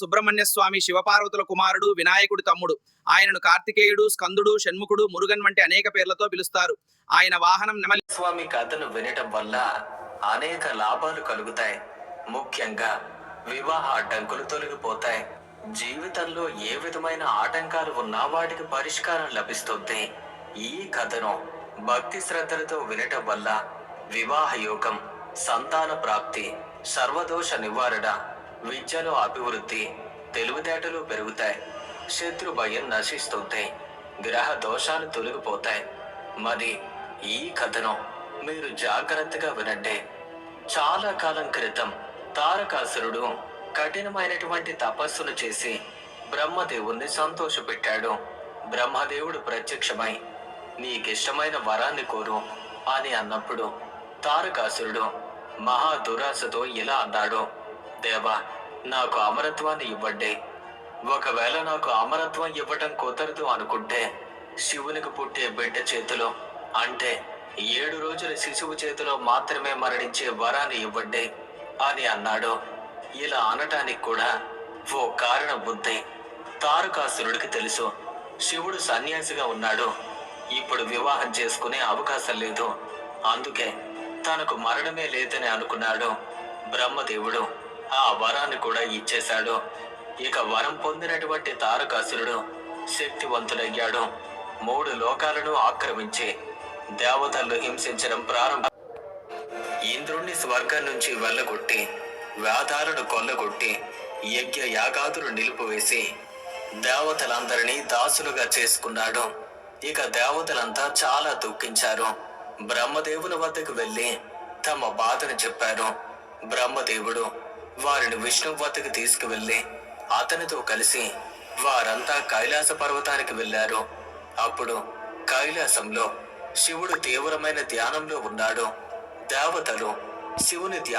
సుబ్రహ్మణ్య స్వామి శివపార్వతుల కుమారుడు వినాయకుడి తమ్ముడు. ఆయనను కార్తికేయుడు స్కందుడు షణ్ముఖుడు మురుగన్ వంటి అనేక పేర్లతో పిలుస్తారు. ఆయన వాహనం నెమలి స్వామి కథను వినటం వల్ల అనేక లాభాలు కలుగుతాయి. ముఖ్యంగా వివాహ అడ్డంకులు తొలగిపోతాయి. జీవితంలో ఏ విధమైన ఆటంకాలు ఉన్నా వాటికి పరిష్కారం లభిస్తుంది. ఈ కథను భక్తి శ్రద్ధలతో వినటం వల్ల వివాహ యోగం సంతాన ప్రాప్తి సర్వదోష నివారణ విద్యలో అభివృద్ధి తెలివితేటలు పెరుగుతాయి శత్రు భయం నశిస్తుంది గ్రహ దోషాలు తొలగిపోతాయి. మరి ఈ కథను మీరు జాగ్రత్తగా వినండి. చాలా కాలం క్రితం తారకాసురుడు కఠినమైనటువంటి తపస్సును చేసి బ్రహ్మదేవుణ్ణి సంతోషపెట్టాడు. బ్రహ్మదేవుడు ప్రత్యక్షమై నీకిష్టమైన వరాన్ని కోరు అని అన్నప్పుడు తారకాసురుడు మహా దురాశతో ఇలా అన్నాడు. దేవా నాకు అమరత్వాన్ని ఇవ్వండి. ఒకవేళ నాకు అమరత్వం ఇవ్వటం కుదరదు అనుకుంటే శివునికి పుట్టే బిడ్డ చేతిలో అంటే ఏడు రోజుల శిశువు చేతిలో మాత్రమే మరణించే వరాన్ని ఇవ్వండి అని అన్నాడు. ఇలా అనటానికి కూడా ఓ కారణం ఉంది. తారకాసురుడికి తెలుసు. శివుడు సన్యాసిగా ఉన్నాడు. ఇప్పుడు వివాహం చేసుకునే అవకాశం లేదు. అందుకే తనకు మరణమే లేదని అనుకున్నాడు బ్రహ్మదేవుడు. ఆ వరాన్ని కూడా ఇచ్చేశాడు. ఇక వరం పొందినటువంటి తారకాసురుడు శక్తివంతుడయ్యాడు. మూడు లోకాలను ఆక్రమించి దేవతలను హింసించడం ప్రారంభ ఇంద్రుణ్ణి స్వర్గం నుంచి వెళ్ళగొట్టి వేదాలను కొల్లగొట్టి యజ్ఞ యాగాదులు నిలిపివేసి దేవతలందరినీ దాసులుగా చేసుకున్నాడు. ఇక దేవతలంతా చాలా దుఃఖించారు. బ్రహ్మదేవుని వద్దకు వెళ్ళి తమ బాధను చెప్పారు. బ్రహ్మదేవుడు వారిని విష్ణు వద్దకు తీసుకువెళ్ళి అతనితో కలిసి వారంతా కైలాస పర్వతానికి వెళ్ళారు. అప్పుడు కైలాసంలో శివుడు తీవ్రమైన ధ్యానంలో ఉన్నాడు. దేవతలు శివుని ధ్యా